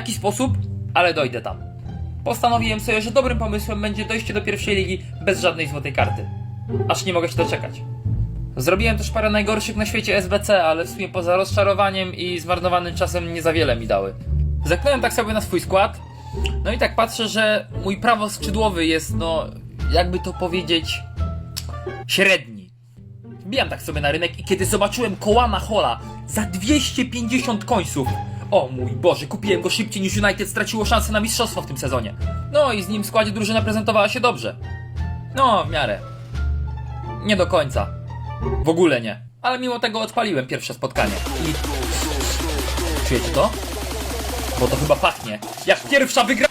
jaki sposób, ale dojdę tam. Postanowiłem sobie, że dobrym pomysłem będzie dojście do pierwszej ligi bez żadnej złotej karty. Aż nie mogę się doczekać. Zrobiłem też parę najgorszych na świecie SBC, ale w sumie poza rozczarowaniem i zmarnowanym czasem nie za wiele mi dały. Zerknąłem tak sobie na swój skład, no i tak patrzę, że mój prawo skrzydłowy jest, no, jakby to powiedzieć, średni. Wbijam tak sobie na rynek i kiedy zobaczyłem Kołana Hola za 250 końców, o mój Boże, kupiłem go szybciej niż United straciło szansę na mistrzostwo w tym sezonie. No i z nim w składzie drużyna prezentowała się dobrze. No, w miarę. Nie do końca. W ogóle nie. Ale mimo tego odpaliłem pierwsze spotkanie. I... Czujecie to? Bo to chyba pachnie. Jak pierwsza wygra...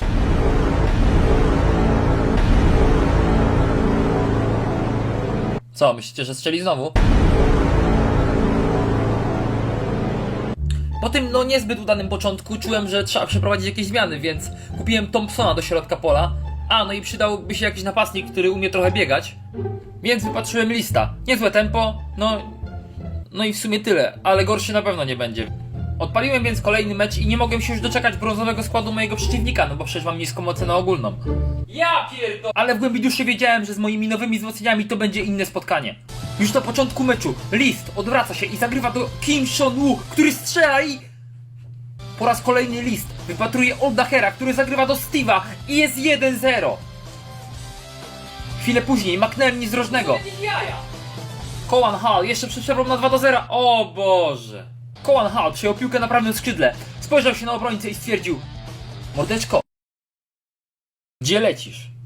Co, myślicie, że strzeli znowu? Po tym no niezbyt udanym początku czułem, że trzeba przeprowadzić jakieś zmiany, więc kupiłem Thompsona do środka pola. A, no i przydałby się jakiś napastnik, który umie trochę biegać. Więc wypatrzyłem lista. Niezłe tempo, no... No i w sumie tyle, ale gorszy na pewno nie będzie. Odpaliłem więc kolejny mecz i nie mogłem się już doczekać brązowego składu mojego przeciwnika, no bo przecież mam niską ocenę ogólną. Ja pierdol... Ale w głębi duszy wiedziałem, że z moimi nowymi wzmocnieniami to będzie inne spotkanie. Już na początku meczu List odwraca się i zagrywa do Kim Sean-woo, który strzela i... Po raz kolejny List wypatruje Oldachera, który zagrywa do Steve'a i jest 1-0. Chwilę później maknęłem nic drożnego. Kołan Hall jeszcze przed przerwą na 2 do 0. O Boże. Kołan Hall przejął piłkę na prawym skrzydle. Spojrzał się na obrońcę i stwierdził: Mordeczko, gdzie lecisz?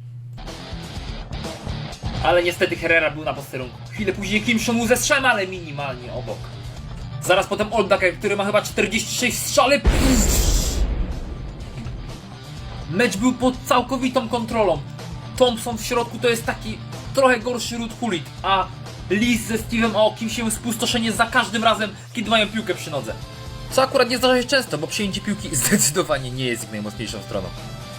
Ale niestety Herrera był na posterunku. Chwilę później Kim Sean ze strzem, ale minimalnie obok. Zaraz potem Oldaker, który ma chyba 46 strzale. Mecz był pod całkowitą kontrolą. Thompson w środku to jest taki trochę gorszy Ruth Hulit, a Liz ze Steve'em Aokim się spustoszenie za każdym razem, kiedy mają piłkę przy nodze. Co akurat nie zdarza się często, bo przyjęcie piłki zdecydowanie nie jest ich najmocniejszą stroną.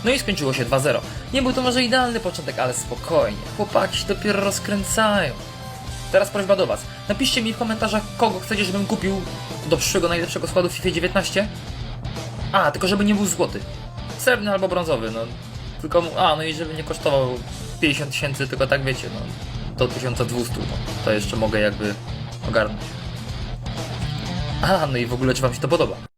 No i skończyło się 2-0. Nie był to może idealny początek, ale spokojnie. Chłopaki się dopiero rozkręcają. Teraz prośba do Was. Napiszcie mi w komentarzach, kogo chcecie, żebym kupił do przyszłego najlepszego składu FIFA 19. A, tylko żeby nie był złoty. Srebrny albo brązowy, no. Tylko, a, no i żeby nie kosztował 50 tysięcy, tylko tak wiecie, no. Do 1200, no. To jeszcze mogę jakby ogarnąć. A, no i w ogóle czy Wam się to podoba?